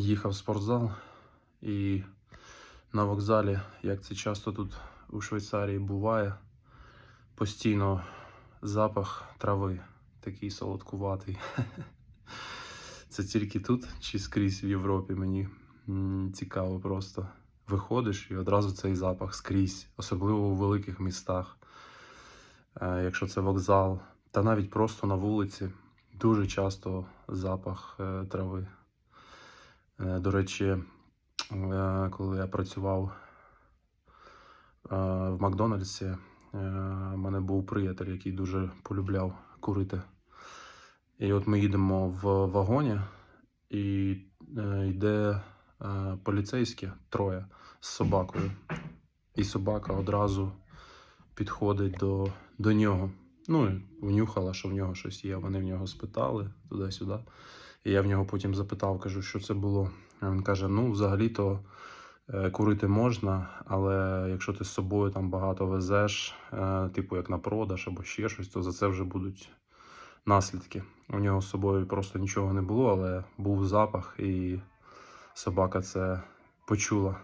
їхав в спортзал і на вокзалі, як це часто тут у Швейцарії буває, постійно запах трави, такий солодкуватий. Це тільки тут чи скрізь в Європі мені цікаво просто. Виходиш і одразу цей запах скрізь, особливо у великих містах. Е, Якщо це вокзал, та навіть просто на вулиці, дуже часто запах е, трави. Е, До речі, е, коли я працював е, в Макдональдсі, в мене був приятель, який дуже полюбляв курити. І от ми їдемо в вагоні, і йде е, поліцейські троє з собакою. І собака одразу підходить до, до нього. Ну, внюхала, що в нього щось є. Вони в нього спитали туди-сюди. І я в нього потім запитав, кажу, що це було. А він каже: ну, взагалі-то е, курити можна, але якщо ти з собою там багато везеш, е, типу як на продаж або ще щось, то за це вже будуть наслідки. У нього з собою просто нічого не було, але був запах, і собака це почула.